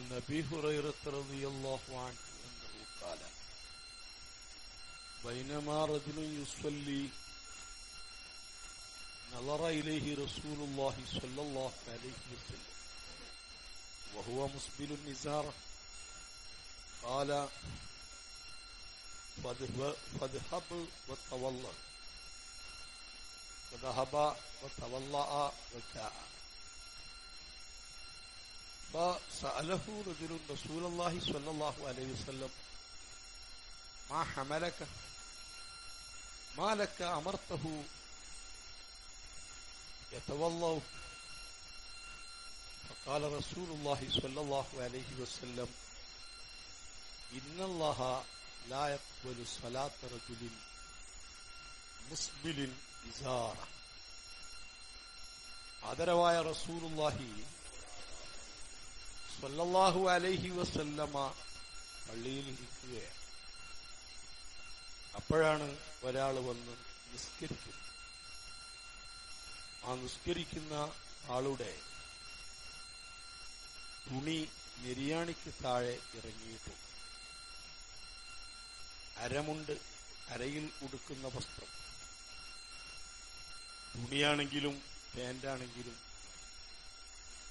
عن أبي هريرة رضي الله عنه أنه قال بينما رجل يصلي نظر إليه رسول الله صلى الله عليه وسلم وهو مسبل النزار قال فاذهب وتولى فذهب وتولى وجاء. فسأله رجل رسول الله صلى الله عليه وسلم ما حملك؟ ما لك أمرته؟ يتولوا. فقال رسول الله صلى الله عليه وسلم إن الله لا يقبل صلاة رجل مسبل إزارة. هذا رواية رسول الله സ്വല്ലല്ലാഹു അലൈഹി വസല്ലമ പള്ളിയിൽ ഇരിക്കുകയാണ് അപ്പോഴാണ് ഒരാൾ വന്ന് നിസ്കരിക്കുന്നത്. ആ നിസ്കരിക്കുന്ന ആളുടെ തുണി നെരിയാണിക്ക് താഴെ ഇറങ്ങിയിട്ടുണ്ട് അരമുണ്ട് അരയിൽ ഉടുക്കുന്ന വസ്ത്രം. തുണിയാണെങ്കിലും പാന്റാണെങ്കിലും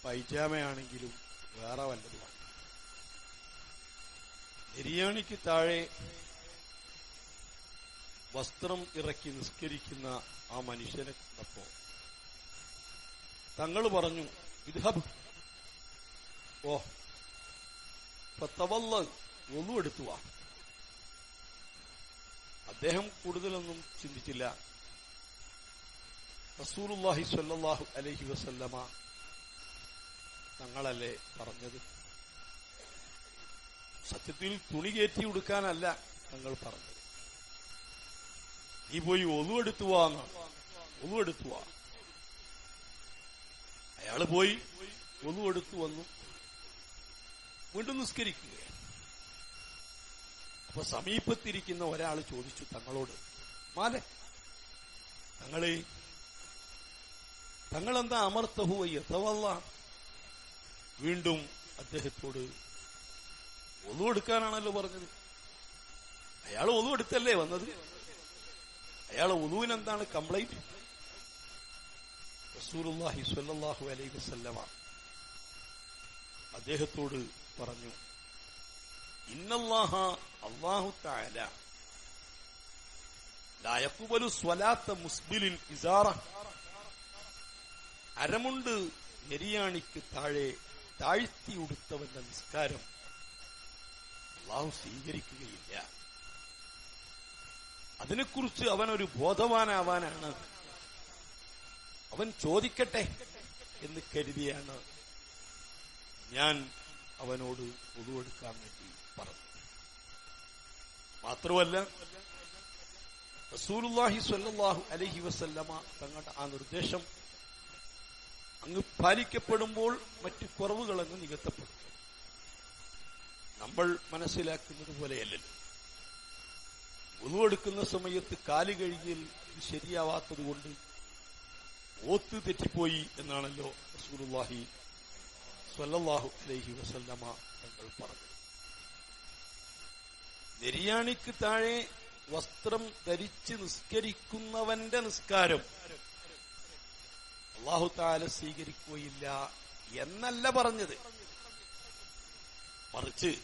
പൈജാമയാണെങ്കിലും വേറെ വല്ലതുമാണ് ബിരിയാണിക്ക് താഴെ വസ്ത്രം ഇറക്കി നിസ്കരിക്കുന്ന ആ മനുഷ്യനെ കണ്ടപ്പോ തങ്ങൾ പറഞ്ഞു ഇദ്ഹബ്. ഓ പത്തവല്ല ഒന്നും എടുത്തു അദ്ദേഹം കൂടുതലൊന്നും ചിന്തിച്ചില്ല. സ്വല്ലല്ലാഹു അലൈഹി വസല്ലമ തങ്ങളല്ലേ പറഞ്ഞത്? സത്യത്തിൽ തുണി കയറ്റി ഉടുക്കാനല്ല തങ്ങൾ പറഞ്ഞത്. നീ പോയി ഒതുവെടുത്തുവാന്ന് വാന്ന് അയാൾ പോയി ഒന്നുവെടുത്തു വന്നു. വീണ്ടും നിസ്കരിക്കുക അപ്പൊ സമീപത്തിരിക്കുന്ന ഒരാൾ ചോദിച്ചു തങ്ങളോട് മാലെ തങ്ങളെ തങ്ങളെന്താ അമർത്തഹു എത്തവല്ല വീണ്ടും അദ്ദേഹത്തോട് ഒന്നു എടുക്കാനാണല്ലോ പറഞ്ഞത്. അയാൾ ഒന്നു എടുത്തല്ലേ വന്നത്? അയാൾ ഒന്നുവിന് എന്താണ് കംപ്ലൈന്റ് റസൂലുള്ളാഹി സ്വല്ലല്ലാഹു അലൈഹി വസല്ലമ അദ്ദേഹത്തോട് പറഞ്ഞു ഇന്നല്ലാഹ അല്ലാഹു തആല ലാ സ്വലാത്ത മുസ്ബിലിൻ ഇസാറ. അരമുണ്ട് നെരിയാണിക്ക് താഴെ താഴ്ത്തി ഉടുത്തവന്റെ നിസ്കാരം അള്ളാഹു സ്വീകരിക്കുകയില്ല. അതിനെക്കുറിച്ച് അവനൊരു ബോധവാനാവാനാണ്. അവൻ ചോദിക്കട്ടെ എന്ന് കരുതിയാണ് ഞാൻ അവനോട് പൊതുവെടുക്കാൻ വേണ്ടി പറഞ്ഞു മാത്രമല്ല റസൂലുല്ലാഹി സ്വല്ലാഹു അലഹി വസല്ലമ തങ്ങളുടെ ആ നിർദ്ദേശം അങ്ങ് പാലിക്കപ്പെടുമ്പോൾ മറ്റ് കുറവുകൾ അങ്ങ് നികത്തപ്പെടും. നമ്മൾ മനസ്സിലാക്കുന്നത് പോലെയല്ലല്ലോ ഉളുവെടുക്കുന്ന സമയത്ത് കാൽ കഴുകിയിൽ ഇത് ശരിയാവാത്തത് കൊണ്ട് ഓത്ത് തെറ്റിപ്പോയി എന്നാണല്ലോ റസൂലുള്ളാഹി സ്വല്ലല്ലാഹു അലൈഹി വസല്ലമ തങ്ങൾ പറഞ്ഞു നെരിയാണിക്ക് താഴെ വസ്ത്രം ധരിച്ച് നിസ്കരിക്കുന്നവന്റെ നിസ്കാരം അള്ളാഹു താല സ്വീകരിക്കുകയില്ല എന്നല്ല പറഞ്ഞത്. മറിച്ച്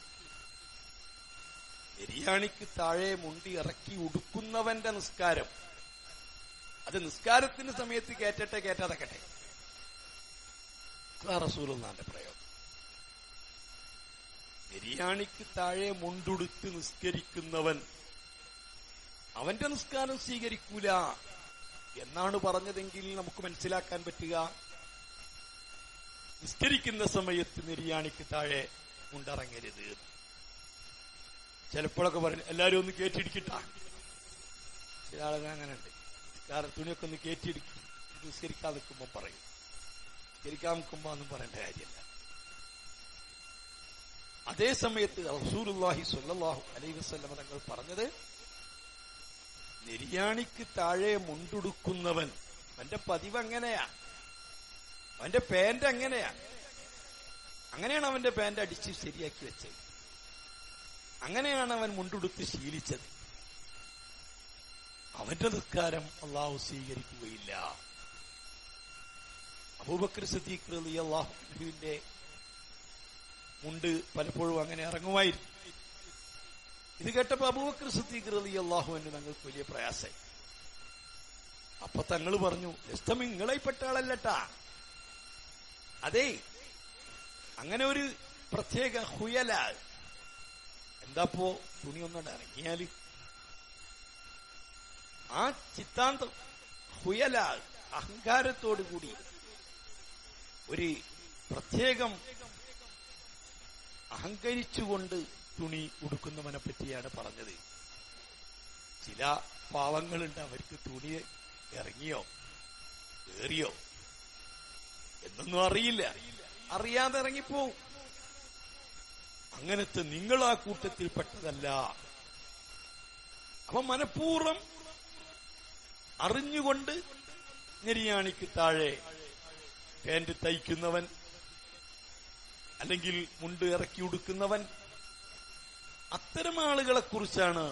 ബിരിയാണിക്ക് താഴെ മുണ്ടി ഇറക്കി ഉടുക്കുന്നവന്റെ നിസ്കാരം. അത് നിസ്കാരത്തിന് സമയത്ത് കേറ്റട്ടെ കേറ്റാതക്കട്ടെ. അതാ റസൂലുള്ളാന്റെ പ്രയോഗം. ബിരിയാണിക്ക് താഴെ മുണ്ടുടുത്ത് നിസ്കരിക്കുന്നവൻ അവന്റെ നിസ്കാരം സ്വീകരിക്കൂല. എന്നാണ് പറഞ്ഞതെങ്കിൽ നമുക്ക് മനസ്സിലാക്കാൻ പറ്റുക. നിസ്കരിക്കുന്ന സമയത്ത് നിര്യാണിക്ക് താഴെ മുണ്ടിറങ്ങരുത്. ചിലപ്പോഴൊക്കെ പറഞ്ഞു എല്ലാരും ഒന്ന് കയറ്റിടിക്കട്ട ചില ആളുകൾ അങ്ങനെ ഉണ്ട് കാരണം തുണിയൊക്കെ ഒന്ന് കേറ്റിടിക്കും നിസ്കരിക്കാൻ നിൽക്കുമ്പോൾ പറയും. നിസ്കരിക്കാൻ നിൽക്കുമ്പോ ഒന്നും പറയേണ്ട കാര്യമില്ല. അതേ സമയത്ത് റസൂലുള്ളാഹി സ്വല്ലല്ലാഹു അലൈഹി വസല്ലമ തങ്ങൾ പറഞ്ഞത് നെരിയാണിക്ക് താഴെ മുണ്ടുടുക്കുന്നവൻ. അവന്റെ പതിവ് അങ്ങനെയാ അവന്റെ പാന്റ് അങ്ങനെയാ. അങ്ങനെയാണ് അവന്റെ പാന്റ് അടിച്ച് ശരിയാക്കി വെച്ചത്. അങ്ങനെയാണ് അവൻ മുണ്ടുടുത്ത് ശീലിച്ചത്. അവന്റെ നിസ്കാരം അള്ളാഹു സ്വീകരിക്കുകയില്ല. അബൂബക്കർ സദീഖ് അള്ളാഹുവിന്റെ മുണ്ട് പലപ്പോഴും അങ്ങനെ ഇറങ്ങുമായിരുന്നു. ഇത് കേട്ടപ്പോ അബൂബക്കർ സിദ്ദീഖ് റലി അള്ളാഹുവിന് ഞങ്ങൾക്ക് വലിയ പ്രയാസമായി. അപ്പൊ തങ്ങൾ പറഞ്ഞു ലസ്തം ഇങ്ങളെപ്പെട്ട ആളല്ലട്ടാ. അതെ അങ്ങനെ ഒരു പ്രത്യേക ഹുയല. എന്താപ്പോ തുണി ഒന്നുകൊണ്ട് ഇറങ്ങിയാൽ ആ ചിത്താന്തം ഹുയല അഹങ്കാരത്തോടു കൂടി ഒരു പ്രത്യേകം അഹങ്കരിച്ചുകൊണ്ട് തുണി ഉടുക്കുന്നവനെ പറ്റിയാണ് പറഞ്ഞത്. ചില പാവങ്ങളുണ്ട് അവർക്ക് തുണി ഇറങ്ങിയോ ഏറിയോ എന്നൊന്നും അറിയില്ല. അറിയാതെ ഇറങ്ങിപ്പോവും. അങ്ങനത്തെ നിങ്ങൾ ആ കൂട്ടത്തിൽപ്പെട്ടതല്ല അപ്പൊ മനഃപൂർവം അറിഞ്ഞുകൊണ്ട് നെരിയാണിക്ക് താഴെ പാന്റ് തയ്ക്കുന്നവൻ അല്ലെങ്കിൽ മുണ്ട് ഇറക്കി ഉടുക്കുന്നവൻ അത്തരം ആളുകളെ കുറിച്ചാണ്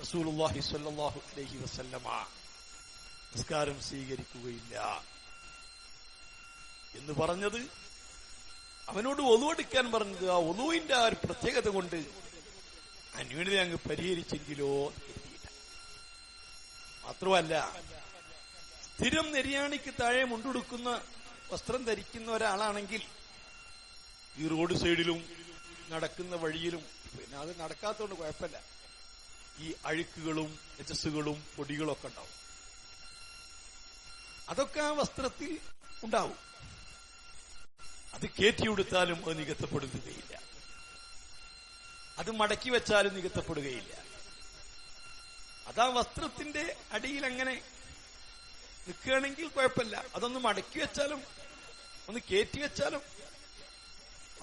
റസൂലുള്ളാഹി സ്വല്ലല്ലാഹു അലൈഹി വസല്ലമ നിസ്കാരം സ്വീകരിക്കുകയില്ല എന്ന് പറഞ്ഞത് അവനോട് ഒതുവെടുക്കാൻ പറഞ്ഞത് ആ ഒതുവിന്റെ ആ ഒരു പ്രത്യേകത കൊണ്ട് അന്യൂനത അങ്ങ് പരിഹരിച്ചെങ്കിലോ. മാത്രമല്ല സ്ഥിരം നെരിയാണിക്ക് താഴെ മുണ്ടുടുക്കുന്ന വസ്ത്രം ധരിക്കുന്ന ഒരാളാണെങ്കിൽ ഈ റോഡ് സൈഡിലും നടക്കുന്ന വഴിയിലും പിന്നെ അത് നടക്കാത്തതുകൊണ്ട് കുഴപ്പമില്ല. ഈ അഴുക്കുകളും രജസ്സുകളും പൊടികളൊക്കെ ഉണ്ടാവും. അതൊക്കെ ആ വസ്ത്രത്തിൽ ഉണ്ടാവും. അത് കയറ്റിയെടുത്താലും അത് നികത്തപ്പെടുകയില്ല. അത് മടക്കി വെച്ചാലും നികത്തപ്പെടുകയില്ല. അതാ വസ്ത്രത്തിന്റെ അടിയിൽ അങ്ങനെ നിൽക്കുകയാണെങ്കിൽ കുഴപ്പമില്ല. അതൊന്ന് മടക്കി വെച്ചാലും ഒന്ന് കയറ്റി വെച്ചാലും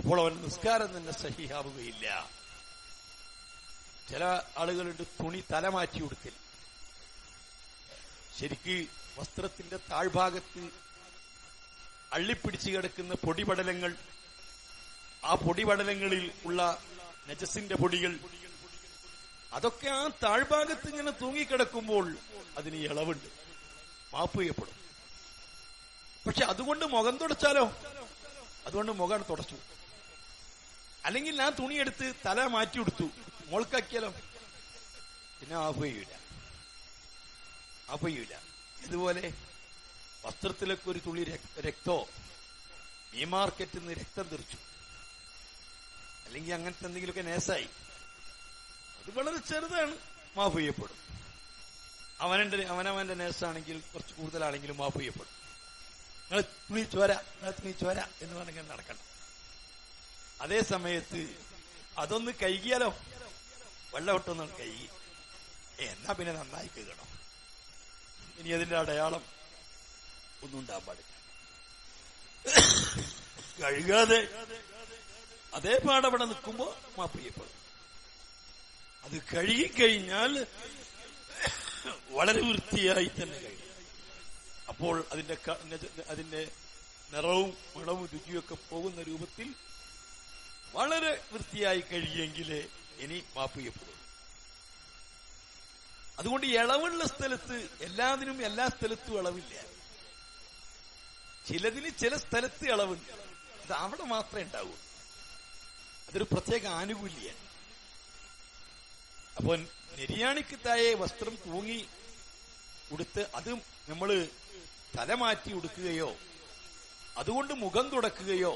അപ്പോൾ അവൻ നിസ്കാരം തന്നെ സഹിയാവുകയില്ല. ചില ആളുകളുണ്ട് തുണി തലമാറ്റി കൊടുക്കൽ ശരിക്ക് വസ്ത്രത്തിന്റെ താഴ്ഭാഗത്ത് അള്ളിപ്പിടിച്ചു കിടക്കുന്ന പൊടിപടലങ്ങൾ ആ പൊടിപടലങ്ങളിൽ ഉള്ള നജസിന്റെ പൊടികൾ അതൊക്കെ ആ താഴ്ഭാഗത്ത് ഇങ്ങനെ തൂങ്ങിക്കിടക്കുമ്പോൾ അതിന് ഇളവുണ്ട്. മാപ്പ് ചെയ്യപ്പെടും. പക്ഷെ അതുകൊണ്ട് മുഖം തുടച്ചാലോ? അതുകൊണ്ട് മുഖം തുടച്ചു. അല്ലെങ്കിൽ ഞാൻ തുണിയെടുത്ത് തല മാറ്റി കൊടുത്തു മോൾക്കാക്കിയാലോ? പിന്നെ ആഫ് ചെയ്യൂല ഇതുപോലെ വസ്ത്രത്തിലൊക്കെ ഒരു തുള്ളി രക്തോ? ഈ മാർക്കറ്റിൽ നിന്ന് രക്തം തെറിച്ചു. അല്ലെങ്കിൽ അങ്ങനത്തെ എന്തെങ്കിലുമൊക്കെ നേസായി. അത് വളരെ ചെറുതാണ്. മാഫ് ചെയ്യപ്പെടും. അവനെന്റെ അവനവന്റെ നേസാണെങ്കിൽ കുറച്ച് കൂടുതലാണെങ്കിലും മാഫ് ചെയ്യപ്പെടും. നിങ്ങൾ തുണി ചോര തുണി ചോര എന്ന് പറഞ്ഞാൽ നടക്കണം അതേ സമയത്ത് അതൊന്ന് കഴുകിയാലോ? വെള്ളമൊട്ടൊന്ന് കഴുകി. എന്നാ പിന്നെ നന്നായി കഴുകണം. ഇനി അതിന്റെ അടയാളം ഒന്നും ഉണ്ടാകാൻ പാടില്ല. കഴുകാതെ അതേ പാടവിടെ നിൽക്കുമ്പോ മാപ്പിയപ്പോ അത് കഴുകിക്കഴിഞ്ഞാൽ വളരെ വൃത്തിയായി തന്നെ കഴിയും. അപ്പോൾ അതിന്റെ അതിന്റെ നിറവും മണവും രുചിയൊക്കെ പോകുന്ന രൂപത്തിൽ വളരെ വൃത്തിയായി കഴിയെങ്കിലേ ഇനി മാപ്പ് ചെയ്യപ്പെടും അതുകൊണ്ട് ഇളവുള്ള സ്ഥലത്ത് എല്ലാതിനും എല്ലാ സ്ഥലത്തും ഇളവില്ല. ചിലതിന് ചില സ്ഥലത്ത് ഇളവുണ്ട്. അത് അവിടെ മാത്രമേ ഉണ്ടാവൂ. അതൊരു പ്രത്യേക ആനുകൂല്യാണ് അപ്പൊ നെരിയാണിക്ക് താഴെ വസ്ത്രം തൂങ്ങി കൊടുത്ത് അത് നമ്മൾ തലമാറ്റി ഉടുക്കുകയോ അതുകൊണ്ട് മുഖം തുടക്കുകയോ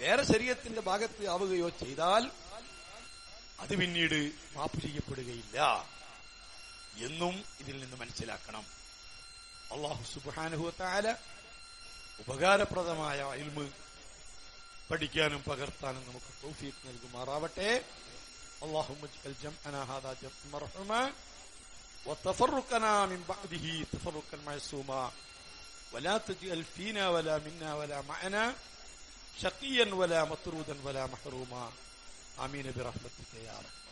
വേറെ ശരീരത്തിന്റെ ഭാഗത്ത് ആവുകയോ ചെയ്താൽ അത് പിന്നീട് മാപ്പ് ചെയ്യപ്പെടുകയില്ല എന്നും ഇതിൽ നിന്ന് മനസ്സിലാക്കണം അള്ളാഹു സുബാനുഹുത്താല ഉപകാരപ്രദമായ ഇൽമ് പഠിക്കാനും പകർത്താനും നമുക്ക് തൗഫീഖ് നൽകുമാറാവട്ടെ اللهم اجعل جمعنا هذا جمعا مرحوما وتفرقنا من بعده تفرقا معصوما ولا تجعل فينا ولا منا ولا معنا شقيا ولا مطرودا ولا محروما. آمين برحمتك يا رب.